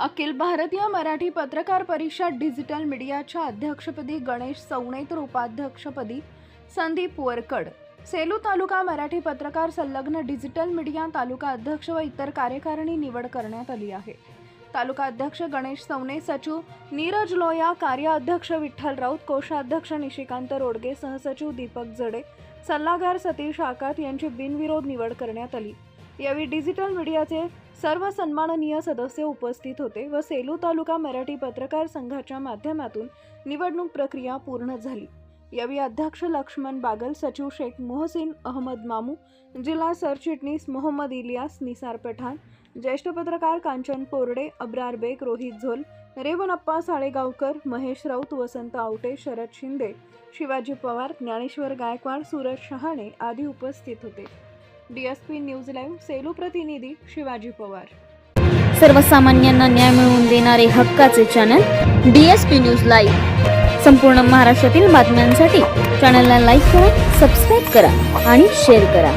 अखिल भारतीय मराठी पत्रकार परिषद डिजिटल मीडियाच्या अध्यक्षपदी गणेश सवणे तर उपाध्यक्षपदी संदीप वरकड. सेलू तालुका मराठी पत्रकार संलग्न डिजिटल मीडिया तालुका अध्यक्ष व इतर कार्यकारिणी निवड करण्यात आली आहे. तालुका अध्यक्ष गणेश सवणे सचिव नीरज लोया कार्य अध्यक्ष विठ्ठल राऊत कोषाध्यक्ष निशिकांत रोडगे सहसचिव दीपक जडे सल्लागार सतीश आकात यांची बिनविरोध निवड करण्यात आली. यावेळी डिजिटल मीडियाचे सर्व सन्माननीय सदस्य उपस्थित होते व सेलू तालुका मराठी पत्रकार संघाच्या माध्यमातून निवडणूक प्रक्रिया पूर्ण झाली. यावेळी अध्यक्ष लक्ष्मण बागल सचिव शेख मोहसिन अहमद मामू जिल्हा सरचिटणीस मोहम्मद इलियास निसार पठाण ज्येष्ठ पत्रकार कांचन पोरडे अब्रार बेग रोहित झोल रेवणप्पा साळेगावकर महेश राऊत वसंत आवटे शरद शिंदे शिवाजी पवार ज्ञानेश्वर गायकवाड सूरज शहाणे आदी उपस्थित होते. डीएसपी न्यूज लाईव्ह सेलू प्रतिनिधी शिवाजी पवार. सर्वसामान्यांना न्याय मिळवून देणारे हक्काचे channel D S P news live संपूर्ण महाराष्ट्रातील बातम्यांसाठी चॅनलला लाईक करा सबस्क्राईब करा आणि शेअर करा.